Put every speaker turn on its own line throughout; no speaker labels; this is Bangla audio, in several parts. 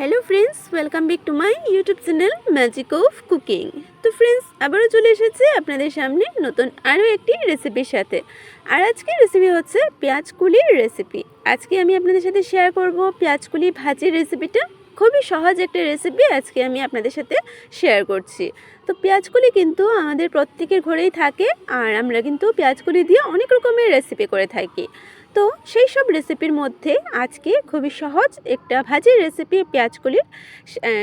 Hello friends welcome back to my YouTube channel magic of cooking তো ফ্রেন্ডস আবারও চলে এসেছে আপনাদের সামনে নতুন আরও একটি রেসিপির সাথে। আর আজকে রেসিপি হচ্ছে পেঁয়াজ কুলির রেসিপি আজকে আমি আপনাদের সাথে শেয়ার করব পেঁয়াজ কুলি ভাজির রেসিপিটা খুবই সহজ একটা রেসিপি আজকে আমি আপনাদের সাথে শেয়ার করছি। তো পেঁয়াজকুলি কিন্তু আমাদের প্রত্যেকের ঘরেই থাকে, আর আমরা কিন্তু পেঁয়াজকুলি দিয়ে অনেক রকমের রেসিপি করে থাকি। তো সেই সব রেসিপির মধ্যে আজকে খুবই সহজ একটা ভাজির রেসিপি পেঁয়াজকলির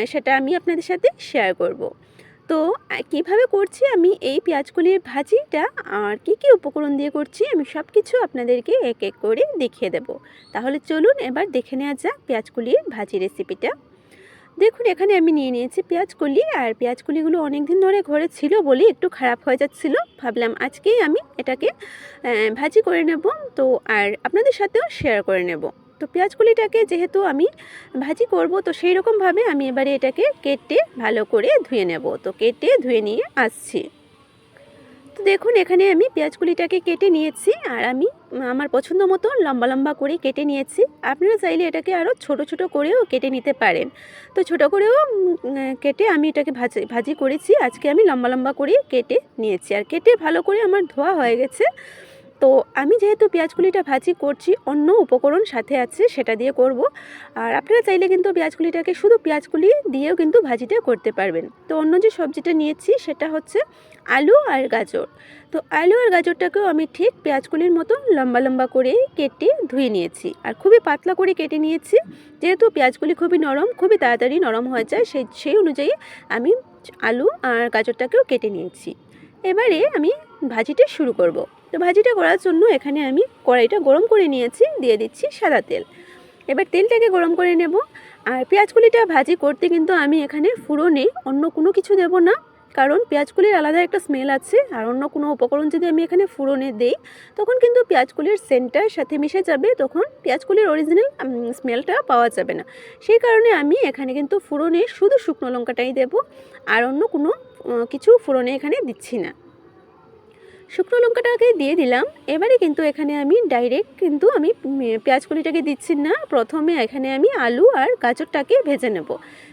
সেটা আমি আপনাদের সাথে শেয়ার করব। তো কীভাবে করছি আমি এই পেঁয়াজকলির ভাজিটা আর কি কি উপকরণ দিয়ে করছি আমি সব কিছু আপনাদেরকে এক এক করে দেখিয়ে দেব। তাহলে চলুন এবার দেখে নেওয়া যাক পেঁয়াজকলির ভাজি রেসিপিটা দেখুন, এখানে আমি নিয়ে নিয়েছি পেঁয়াজকলি আর পেঁয়াজ পেঁয়াজকলিগুলো অনেক দিন ধরে ঘরে ছিল বলে একটু খারাপ হয়ে যাচ্ছিল। ভাবলাম আজকেই আমি এটাকে ভাজি করে নেব। তো, আর আপনাদের সাথেও শেয়ার করে নেব। তো পেঁয়াজকলিটাকে যেহেতু আমি ভাজি করব, তো সেই রকমভাবে আমি এবারে এটাকে কেটে ভালো করে ধুয়ে নেব। তো, কেটে ধুয়ে নিয়ে আসছি। তো দেখুন, এখানে আমি পেঁয়াজকুলিটাকে কেটে নিয়েছি আর আমি আমার পছন্দ মতো লম্বা লম্বা করে কেটে নিয়েছি। আপনারা চাইলে এটাকে আরও ছোট ছোট করেও কেটে নিতে পারেন। তো ছোট করেও কেটে আমি এটাকে ভাজি ভাজি করেছি। আজকে আমি লম্বা লম্বা করে কেটে নিয়েছি। আর কেটে ভালো করে আমার ধোয়া হয়ে গেছে। তো আমি যেহেতু পেঁয়াজকুলিটা ভাজি করছি, অন্য উপকরণ সাথে আছে, সেটা দিয়ে করব। আর আপনারা চাইলে কিন্তু পেঁয়াজকুলিটাকে শুধু পেঁয়াজকুলি দিয়েও কিন্তু ভাজিটা করতে পারবেন। তো অন্য যে সবজিটা নিয়েছি, সেটা হচ্ছে আলু আর গাজর। তো আলু আর গাজরটাকেও আমি ঠিক পেঁয়াজকুলির মতো লম্বা লম্বা করে কেটে ধুয়ে নিয়েছি। আর খুবই পাতলা করে কেটে নিয়েছি। যেহেতু পেঁয়াজগুলি খুবই নরম, খুবই তাড়াতাড়ি নরম হয়ে যায়, সেই সেই অনুযায়ী আমি আলু আর গাজরটাকেও কেটে নিয়েছি। এবারে আমি ভাজিটা শুরু করব। তো ভাজিটা করার জন্য এখানে আমি কড়াইটা গরম করে নিয়েছি, দিয়ে দিচ্ছি সাদা তেল। এবার তেলটাকে গরম করে নেব। আর পেঁয়াজকুলিটা ভাজি করতে কিন্তু আমি এখানে ফুরনে অন্য কোনো কিছু দেব না, কারণ পেঁয়াজকুলির আলাদা একটা স্মেল আছে আর অন্য কোনো উপকরণ যদি আমি এখানে ফুরনে দেই, তখন কিন্তু পেঁয়াজকুলির সেন্টটার সাথে মিশে যাবে, তখন পেঁয়াজকুলির অরিজিনাল স্মেলটা পাওয়া যাবে না। সেই কারণে আমি এখানে কিন্তু ফুরনে শুধু শুকনো লঙ্কাটাই দেব, আর অন্য কোনো কিছু ফুরনে এখানে দিচ্ছি না। শুকনো লঙ্কাটাকে দিয়ে দিলাম। এবারে কিন্তু এখানে আমি ডাইরেক্ট কিন্তু আমি উম, পেঁয়াজকলিটাকে দিচ্ছি না। প্রথমে এখানে আমি আলু আর গাজরটাকে ভেজে নেব।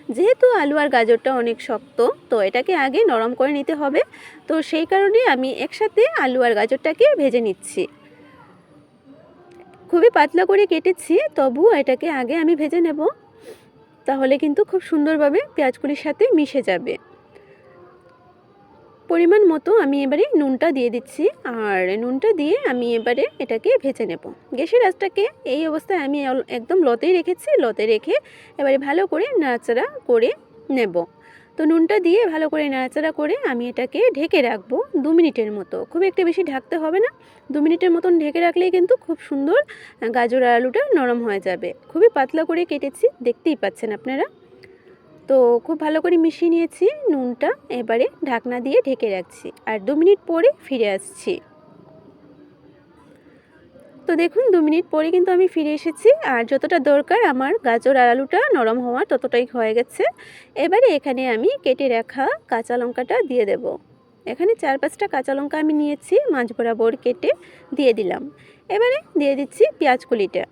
যেহেতু আলু আর গাজরটা অনেক শক্ত তো এটাকে আগে নরম করে নিতে হবে। তো সেই কারণে আমি একসাথে আলু আর গাজরটাকে ভেজে নিচ্ছি। খুবই পাতলা করে কেটেছি তবু এটাকে আগে আমি ভেজে নেব। তাহলে কিন্তু খুব সুন্দরভাবে পেঁয়াজকুলির সাথে মিশে যাবে। পরিমাণ মতো আমি এবারে নুনটা দিয়ে দিচ্ছি। আর নুনটা দিয়ে আমি এবারে এটাকে ভেজে নেব। গ্যাসের আঁচটাকে এই অবস্থায় আমি একদম লতেই রেখেছি। লতে রেখে এবারে ভালো করে নাড়াচাড়া করে নেব। তো নুনটা দিয়ে ভালো করে নাড়াচাড়া করে আমি এটাকে ঢেকে রাখব দু মিনিটের মতো। খুব একটা বেশি ঢাকতে হবে না। দু মিনিটের মতন ঢেকে রাখলেই কিন্তু খুব সুন্দর গাজর আলুটা নরম হয়ে যাবে। খুবই পাতলা করে কেটেছি। দেখতেই পাচ্ছেন আপনারা। তো খুব ভালো করে মিশিয়ে নিয়েছি নুনটা, এবারে ঢাকনা দিয়ে ঢেকে রাখছি আর দু মিনিট পরে ফিরে আসছি। তো দেখুন, দু মিনিট পরে কিন্তু আমি ফিরে এসেছি আর যতটা দরকার আমার গাজর আর আলুটা নরম হওয়ার ততটাই হয়ে গেছে। এবারে এখানে আমি কেটে রাখা কাঁচা লঙ্কাটা দিয়ে দেব। এখানে চার পাঁচটা কাঁচা লঙ্কা আমি নিয়েছি মাছ বরাবর কেটে দিয়ে দিলাম। এবারে দিয়ে দিচ্ছি পেঁয়াজ কুলিটা।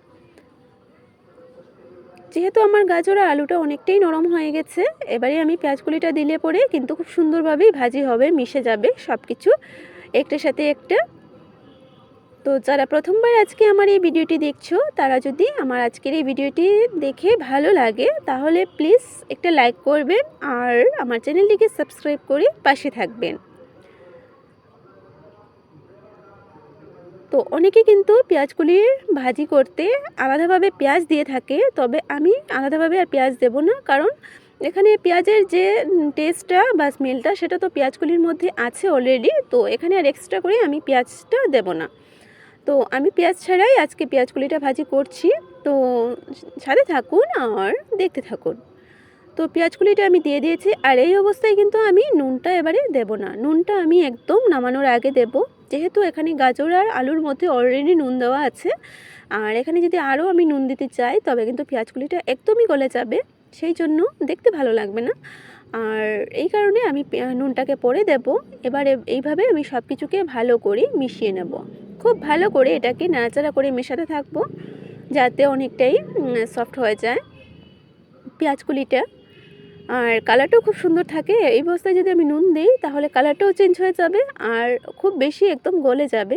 যেহেতু আমার গাজর আর আলুটা অনেকটাই নরম হয়ে গেছে, এবারে আমি পেঁয়াজকুলিটা দিলে পরে কিন্তু খুব সুন্দরভাবেই ভাজি হবে, মিশে যাবে সব কিছু একটার সাথে একটা। তো যারা প্রথমবার আজকে আমার এই ভিডিওটি দেখছ, তারা যদি আমার আজকের এই ভিডিওটি দেখে ভালো লাগে, তাহলে প্লিজ একটা লাইক করবেন আর আমার চ্যানেলটিকে সাবস্ক্রাইব করে পাশে থাকবেন। তো অনেকে কিন্তু পেঁয়াজগুলির ভাজি করতে আলাদাভাবে পেঁয়াজ দিয়ে থাকে, তবে আমি আলাদাভাবে আর পেঁয়াজ দেব না। কারণ এখানে পেঁয়াজের যে টেস্টটা বা স্মেলটা, সেটা তো পেঁয়াজগুলির মধ্যে আছে অলরেডি তো এখানে আর এক্সট্রা করে আমি পেঁয়াজটা দেব না। তো আমি পেঁয়াজ ছাড়াই আজকে পেঁয়াজগুলিটা ভাজি করছি। তো সাথে থাকুন আর দেখতে থাকুন। তো পেঁয়াজকুলিটা আমি দিয়ে দিয়েছি, আর এই অবস্থায় কিন্তু আমি নুনটা এবারে দেব না। নুনটা আমি একদম নামানোর আগে দেব। যেহেতু এখানে গাজর আর আলুর মধ্যে অলরেডি নুন দেওয়া আছে, আর এখানে যদি আরও আমি নুন দিতে চাই, তবে কিন্তু পেঁয়াজকুলিটা একদমই গলে যাবে, সেই জন্য দেখতে ভালো লাগবে না। আর এই কারণে আমি নুনটাকে পরে দেব, এবারে এইভাবে আমি সব কিছুকে ভালো করে মিশিয়ে নেব। খুব ভালো করে এটাকে নাড়াচাড়া করে মেশাতে থাকব, যাতে অনেকটাই সফট হয়ে যায় পেঁয়াজ কুলিটা আর কালারটাও খুব সুন্দর থাকে। এই বস্তায় যদি আমি নুন দিই, তাহলে কালারটাও চেঞ্জ হয়ে যাবে আর খুব বেশি একদম গলে যাবে।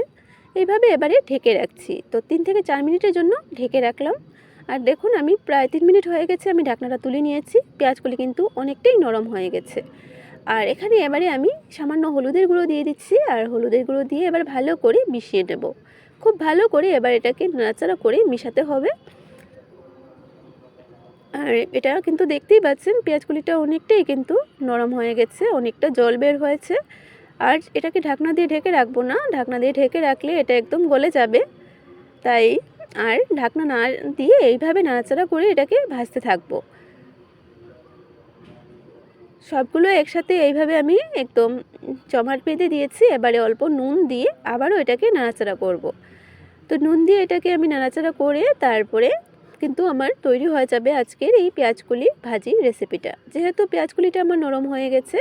এইভাবে এবারে ঢেকে রাখছি। তো তিন থেকে চার মিনিটের জন্য ঢেকে রাখলাম। আর দেখুন, আমি প্রায় তিন মিনিট হয়ে গেছে, আমি ঢাকনাটা তুলে নিয়েছি। পেঁয়াজগুলি কিন্তু অনেকটাই নরম হয়ে গেছে। আর এখানে এবারে আমি সামান্য হলুদের গুঁড়ো দিয়ে দিচ্ছি আর হলুদের গুঁড়ো দিয়ে এবার ভালো করে মিশিয়ে নেব। খুব ভালো করে এবার এটাকে নাড়াচাড়া করে মিশাতে হবে। আর এটা কিন্তু দেখতেই পাচ্ছেন পেঁয়াজগুলিটা অনেকটাই কিন্তু নরম হয়ে গেছে, অনেকটা জল বের হয়েছে। আর এটাকে ঢাকনা দিয়ে ঢেকে রাখব না, ঢাকনা দিয়ে ঢেকে রাখলে এটা একদম গলে যাবে। তাই আর ঢাকনা না দিয়ে এইভাবে নাড়াচাড়া করে এটাকে ভাজতে থাকব। সবগুলো একসাথে এইভাবে আমি একদম জমাট বেঁধে দিয়েছি, এবারে অল্প নুন দিয়ে আবারও এটাকে নাড়াচাড়া করব। তো নুন দিয়ে এটাকে আমি নাড়াচাড়া করে তারপরে কিন্তু আমার তৈরি হয়ে যাবে আজকের এই পেঁয়াজকুলি ভাজি রেসিপিটা। যেহেতু পেঁয়াজকুলিটা আমার নরম হয়ে গেছে,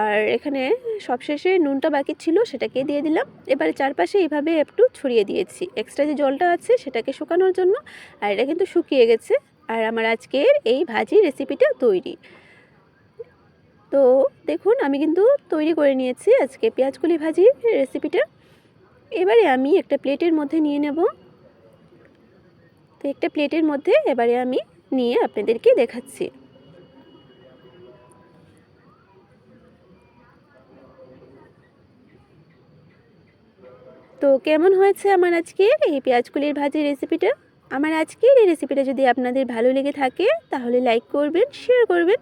আর এখানে সবশেষে নুনটা বাকি ছিল সেটাকে দিয়ে দিলাম। এবারে চারপাশে এইভাবে একটু ছড়িয়ে দিয়েছি। এক্সট্রা যে জলটা আছে সেটাকে শুকানোর জন্য, আর এটা কিন্তু শুকিয়ে গেছে, আর আমার আজকের এই ভাজি রেসিপিটা তৈরি। তো দেখুন, আমি কিন্তু তৈরি করে নিয়েছি আজকে পেঁয়াজকুলি ভাজি রেসিপিটা। এবারে আমি একটা প্লেটের মধ্যে নিয়ে নেব। তো একটা প্লেটের মধ্যে এবারে আমি নিয়ে আপনাদেরকে দেখাচ্ছি। তো কেমন হয়েছে আমার আজকের এই পেঁয়াজকুলির ভাজি রেসিপিটা? আমার আজকের এই রেসিপিটা যদি আপনাদের ভালো লেগে থাকে, তাহলে লাইক করবেন শেয়ার করবেন,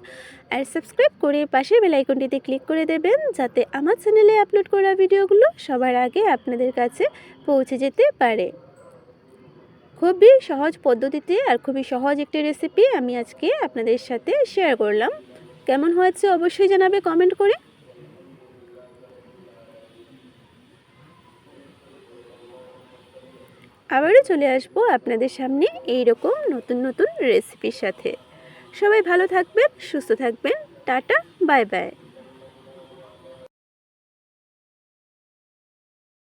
আর সাবস্ক্রাইব করে পাশে বেলাইকনটিতে ক্লিক করে দেবেন, যাতে আমার চ্যানেলে আপলোড করা ভিডিওগুলো সবার আগে আপনাদের কাছে পৌঁছে যেতে পারে। খুবই সহজ পদ্ধতিতে আর খুবই সহজ একটি রেসিপি আমি আজকে আপনাদের সাথে শেয়ার করলাম। কেমন হয়েছে অবশ্যই জানাবে কমেন্ট করে। আবারও চলে আসব আপনাদের সামনে এই রকম নতুন নতুন রেসিপির সাথে। সবাই ভালো থাকবেন, সুস্থ থাকবেন। Tata bye bye